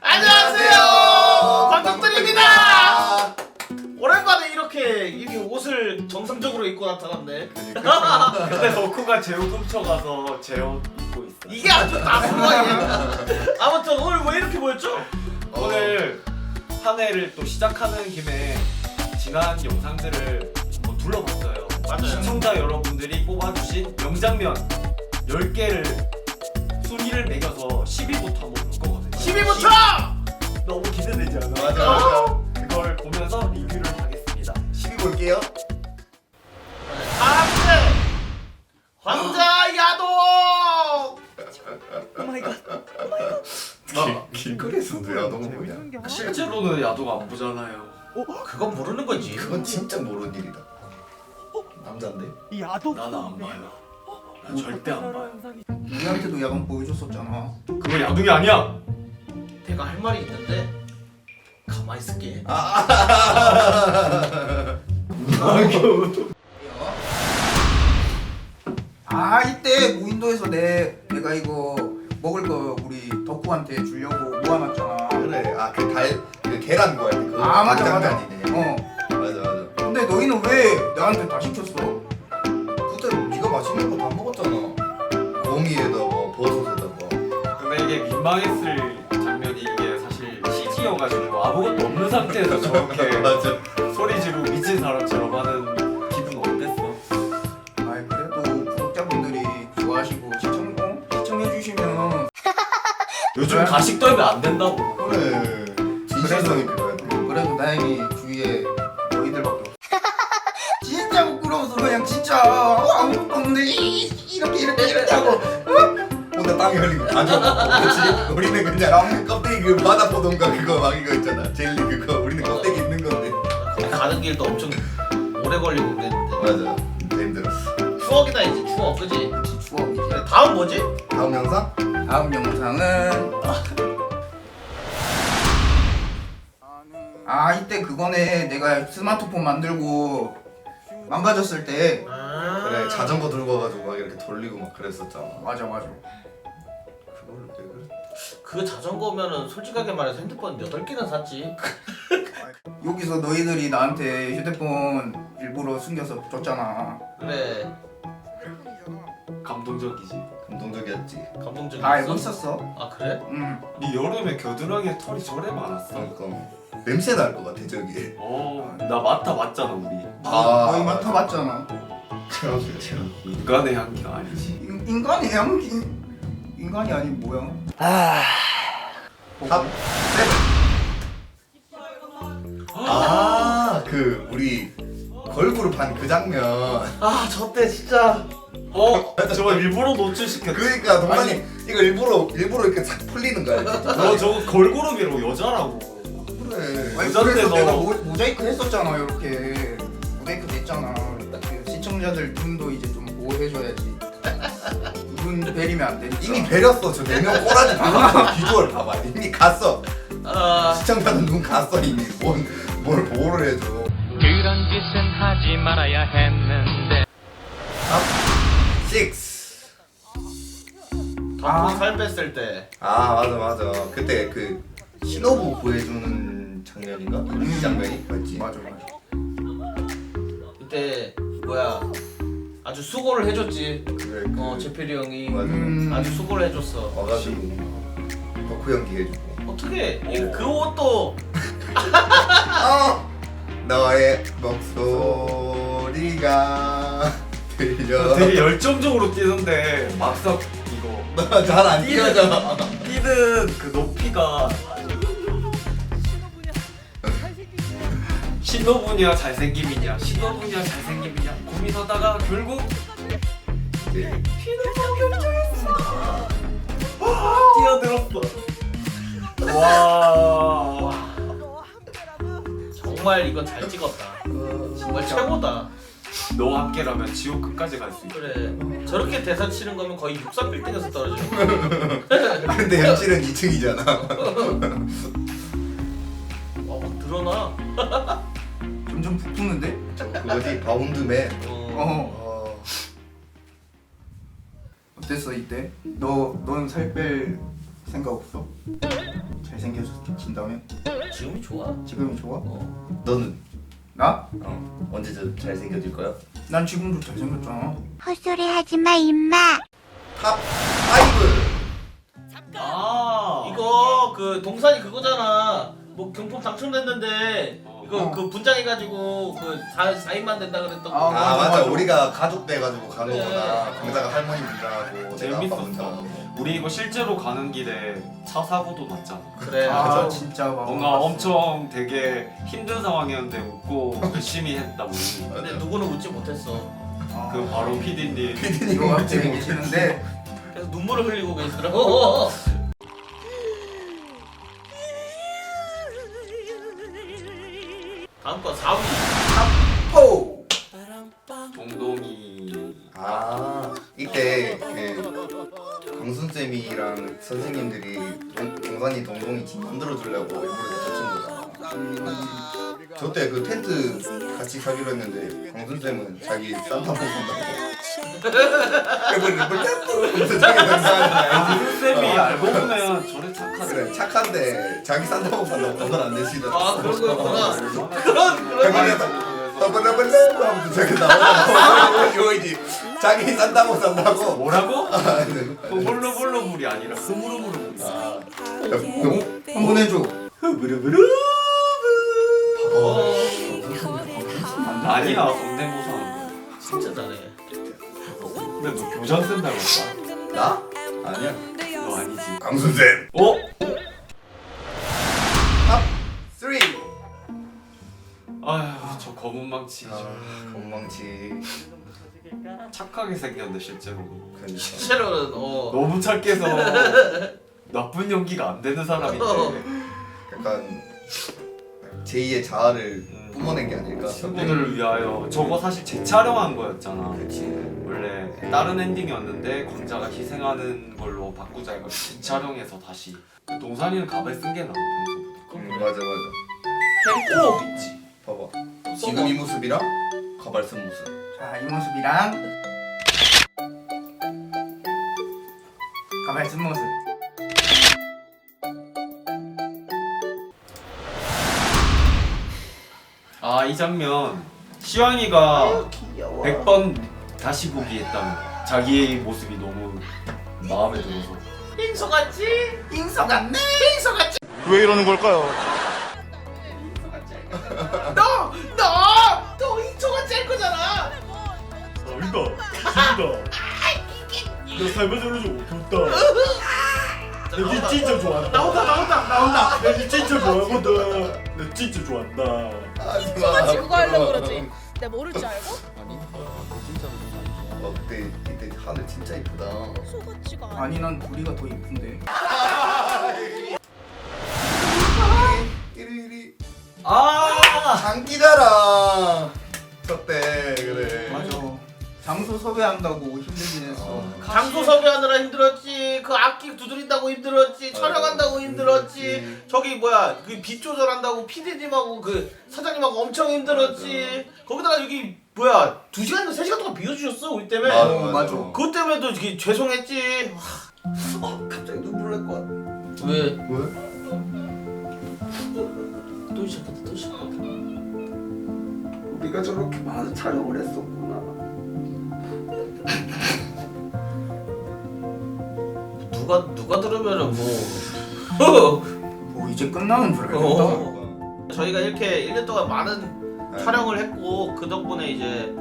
안녕하세요 관tuk들입니다 오랜만에 이렇게 이렇게 옷을 정상적으로 입고 나타났네 근데 덕후가 제옷 훔쳐가서 제 옷 입고 있어. 이게 아주 나쁜 아무튼 오늘 왜 이렇게 보였죠? 오늘 한 해를 또 시작하는 김에 지난 영상들을 한번 둘러봤어요. 맞아요. 시청자 여러분들이 뽑아주신 명장면 10개를 순위를 매겨서 10위부터 한번. 12부터! 너무 기대되지 않아? 맞아 맞아 그걸 보면서 리뷰를 하겠습니다. 12 볼게요. 아트 황자 야동! 나 길거리에서도 야동 보냐. 실제로는 야도가 안 보잖아요. 그건 모르는 거지. 그건 진짜 모르는 일이다. 남잔데? 나는 안 봐요. 난 절대 안 봐요. 우리한테도 야간 보여줬었잖아. 그건 야동이 아니야. 내가 할 말이 있는데 가만히 있을게 아 이때 무인도에서 내 내가 이거 먹을 거 우리 덕후한테 주려고 모아놨잖아. 그래 아그달그 계란 구할 때 그거 아 맞아 맞아. 장난이네 어. 맞아 맞아 근데 너희는 왜 나한테 다 시켰어? 그때 네가 맛있는 거 다 먹었잖아 고기에다가 버섯에다가 근데 이게 민망했을 CG여가지고 아무것도 없는 상태에서 저렇게 맞아 소리 지르고 미친 사람처럼 하는 기분 어땠어? 아 그래도 구독자분들이 좋아하시고 시청 어? 시청해주시면 요즘? 가식 떨면 안 된다고. 그래 진실성이 필요해 그래도 다행히 주위에 너희들밖에 없어. 진짜 부끄러워서 그냥 진짜 어, 아무것도 없는데 이- 이렇게 이렇게 이렇게 하고 다 줘먹고 그치? 우리는 그냥 껍데기 그 바다 포동가 그거 막 이거 있잖아. 젤리 그거 우리는 껍데기 있는 건데. 가는 길도 엄청 오래 걸리고 그랬는데. 맞아. 진짜 힘들었어 추억이다 이제 추억 그지? 추억이지. 그래, 다음 뭐지? 다음 영상? 다음 영상은 아 이때 그거네. 내가 스마트폰 만들고 망가졌을 때. 아. 그래 자전거 들고 와가지고 막 이렇게 돌리고 막 그랬었잖아. 맞아 맞아 그걸로 왜 그래? 그 자전거면은 솔직하게 말해서 핸드폰 8개나 샀지 여기서 너희들이 나한테 휴대폰 일부러 숨겨서 줬잖아 그래 감동적이지. 감동적이었지 감동적이었어 다 알고 있었어 아 그래? 응네 여름에 겨드랑이에 털이 저래 많았어. 그러니까 냄새 날 것 같아 저기 어, 나 맡아 봤잖아 우리. 아. 너희 맡아봤잖아 체험이야 체험 인간의 향기가 아니지. 인, 인간의 향기 인간이 아닌 뭐야 탑 세븐 아그 우리 걸그룹 한 그 장면. 아 저 때 진짜. 어, 저거 일부러 노출시켰지. 그러니까 동만이 이거 일부러 일부러 이렇게 싹 풀리는 거야. 너 저거 걸그룹이라고 여자라고. 그래. 아니 그래서 너- 내가 모, 모자이크 했었잖아 이렇게. 모자이크 됐잖아. 그 시청자들 눈도 이제 좀 보호해줘야지 눈 베리면 안 되니까. 이미 배렸어 저 네명 꼬라지 박았어. 비주얼 봐봐. 이미 갔어. 아. 시청자들 눈 갔어 이미. 뭔, 뭘 보호를 해줘. 그런 짓은 하지 말아야 했는데. 6 덕후 살 뺐을 때. 아 맞아 맞아. 그때 그 신호부 구해주는 장면인가? 이 장면이 맞지? 맞아 맞아. 그때 뭐야 아주 수고를 해줬지. 그래 그 어 재필이 형이. 맞아 음. 아주 수고를 해줬어. 와가지고 덕후 연기 해주고. 어떻게? 이- 그 옷도. 어! 너의 목소리가 들려. 되게 열정적으로 뛰는데 막상 이거. 잘안 뛰어져. 뛰는 그 높이가. 신호분이야 잘생김이냐? 신호분이야 잘생김이냐 고민하다가 결국 네. 뛰어들었어. 와. 정말 이건 잘 찍었다. 정말 최고다. 너와 함께라면 지옥 끝까지 갈 수 있어. 그래. 저렇게 대사 치는 거면 거의 63빌딩에서 떨어지는 거야. 근데 현실은 2층이잖아. 어막 드러나. 점점 부푸는데? 그거지 바운드맨 어. 어 어, 어땠어 이때? 너 넌 살 뺄 생각 없어? 잘생겨진다면? 지금이 좋아. 지금이 좋아? 어. 너는 나? 어 언제 저 잘생겨질 거야? 난 지금도 잘생겼잖아 헛소리 하지 마, 임마. 탑 5. 아 이거 그 동산이 그거잖아. 뭐 경품 당첨됐는데 이거 어. 그 분장해가지고 그 4, 4인만 된다 그랬던 거. 아, 아 맞아, 맞아. 우리가 가족 돼가지고 가는 그래. 거구나 거기다가 할머니 분장하고 내가 아빠 재밌었어 분장하고 우리 이거 실제로 가는 길에 차 사고도 났잖아 그래. 아 맞아. 진짜 막 뭔가 엄청 되게 힘든 상황이었는데 웃고 열심히 했다 우리 근데 누구는 웃지 못했어. 아, 그 바로 PD님 이거 갑자기 계시는데 그래서 눈물을 흘리고 계시더라고. 다음 거 4위. 호! 동동이 아 이때 그 강순 쌤이랑 선생님들이 동- 동산이 동동이 집 만들어 주려고 일부러 젖힌 거잖아. 저때 그 텐트 같이 사기로 했는데 강순 쌤은 자기 산타복 산다고. 쌤이 알고 보면 저래 착하지 그래 착한데 자기 산다고 돈을 안 내시더라. 아 그런 거였구나. 그런 그런 해방에서 더블더블 하면서 저기 나오고 이거 이제 자기 산다고 산다고 뭐라고? 아, 네. 볼로 볼로 물이 아니라 흐무르무르 물이 아, 한번 해줘 어, 아니야 하는 진짜 잘해. 거 근데 너 교장 쌤 닮았다 나? 아니야. 너 아니지. 강순쌤. 어? 쓰리. 아휴 저 검은 망치. 아, 건망치. 착하게 생겼는데 실제로. 그러니까. 실제로는 어. 너무 착해서 나쁜 연기가 안 되는 사람인데. 약간 제2의 자아를 음. 뿜어낸 게 아닐까? 친구들을 위하여. 저거 사실 재촬영한 거였잖아. 그치. 원래 다른 엔딩이었는데 광자가 희생하는 걸로 바꾸자 해서 재촬영해서 다시. 그 동산이는 가발 쓴 게 나아 평소보다. 음, 맞아 맞아. 꼭 있지. 봐봐. 지금 이 모습이랑 가발 쓴 모습. 자 이 모습이랑 가발 쓴 모습 이 장면 시환이가 100번 다시 보기 했다며 자기의 모습이 너무 마음에 들어서 빙소 같지? 인서 같네 빙소 같지? 왜 이러는 걸까요? 너! 너! 너 빙소 같지 할 거잖아. 아니다 진짜 너 삶의 소리 좀 좋다 너 진짜 좋아한다. 나온다 나온다 나온다. 나 진짜 좋아하거든. 너 진짜 좋아한다. 소같이 그거 하려고 그러지. 내가 모를 줄 알고? 어, 그때 그때 하늘 진짜 이쁘다. 소같지가 않아. 아니 난 우리가 더 이쁜데. 이리이리 아! 장기자랑 저때 그래. 맞아. 장소 섭외한다고 힘들긴 했어. 장소 섭외하느라 힘들었지. 그 악기 두드린다고 힘들었지. 촬영한다고 힘들었지. 저기 뭐야 그 빛 조절한다고 PD님하고 그 사장님하고 엄청 힘들었지. 거기다가 여기 뭐야 두 시간인가 세 시간 동안 비워주셨어 우리 때문에. 맞아, 어, 맞아. 그것 때문에도 이렇게 죄송했지. 어, 갑자기 눈물 날 것 같아 왜? 왜? 또 시작했다 또 시작했다. 우리가 저렇게 많은 촬영을 했었구나 누가 누가 들으면은 뭐. 뭐 이제 끝나는 줄 알겠다 어. 저희가 이렇게 1년 동안 많은 네. 촬영을 했고 그 덕분에 이제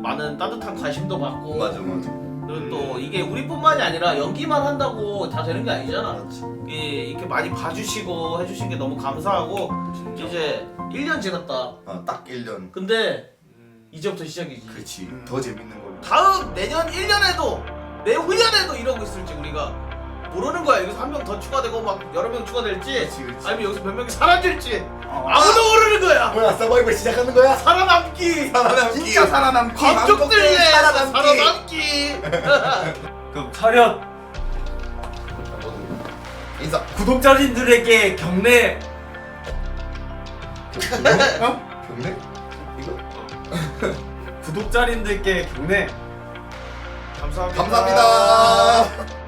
많은 따뜻한 관심도 받고 맞아 맞아 그리고 또 이게 우리뿐만이 아니라 연기만 한다고 다 되는 게 아니잖아. 맞지 이게 이렇게 많이 봐주시고 해주신 게 너무 감사하고 이제 1년 지났다. 아, 딱 1년 근데 음, 이제부터 시작이지. 그치 더 재밌는 걸로 다음 내년 1년에도 내후년에도 이러고 있을지 우리가 모르는 거야. 여기서 한 명 더 추가되고 막 여러 명 추가될지 그치 그치 아니면 여기서 몇 명이 사라질지 어. 아무도 모르는 거야. 뭐야 서바이벌 시작하는 거야? 살아남기. 살아남기 진짜 살아남기 감쪽들래 살아남기. 살아남기. 그럼 차렷 인사 구독자님들에게 경례 경례? 이거? 구독자님들께 경례 감사합니다. 감사합니다